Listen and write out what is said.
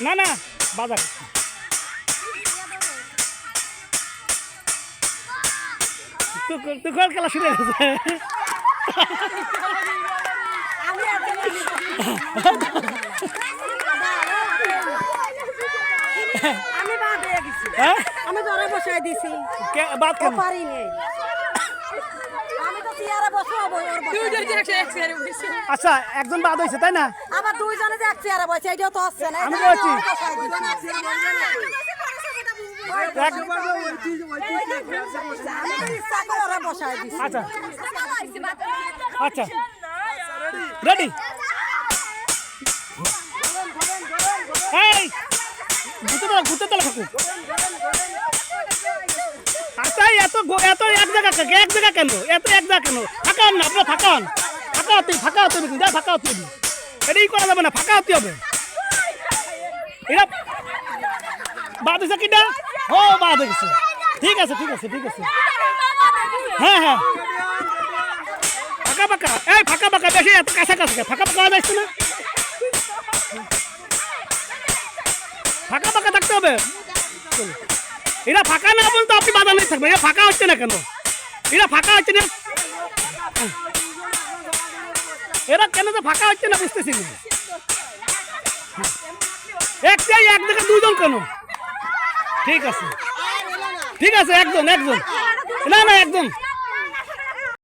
না না বাজার তুই- খেলা শুরু আমি বাদ হয়ে গেছি হ্যাঁ? আমি ঘরে বসাই দিছি। কে- বাদ কেন? পারিনি আমি তো চেয়ারে বসাবো ওর বসাই। আচ্ছা একজন বাদ হয়েছে তাই না? আবার দুইজনে যে এক চেয়ারে বসে এটাও তো হচ্ছে না আমি বলছি। আচ্ছা। আচ্ছা। রেডি। এই ঘুরতে দাও ঘুরতে দাও আচ্ছা এত এত জায়গা এক জায়গা কেন? এত এক জায়গা কেন? ফাঁকান না, আপনার ফাঁকান ফাঁকা হতে ফাঁকা হতে হবে যা ফাঁকা হতে হবে এটাই করা যাবে না ফাঁকা হতে হবে। এরা বাদ হয়েছে কিনা ও, বাদ হয়ে গেছে ঠিক আছে ঠিক আছে ঠিক আছে। হ্যাঁ হ্যাঁ। ফাঁকা ফাঁকা এই ফাঁকা ফাঁকা বেশি এত কাছা কাছা ফাঁকা ফাঁকা হওয়া যাচ্ছে না? ফাঁকা ফাঁকা থাকতে হবে। এরা ফাঁকা না বলতো আপনি বাধা নেই থাকবেন। এরা ফাঁকা হচ্ছে না কেন? এরা ফাঁকা হচ্ছে না? এরা কেন তো ফাঁকা হচ্ছে না বুঝতেছি না। এক জায়গায় দুজন কেন? ঠিক আছে। ঠিক আছে, একজন একজন। না না, একজন।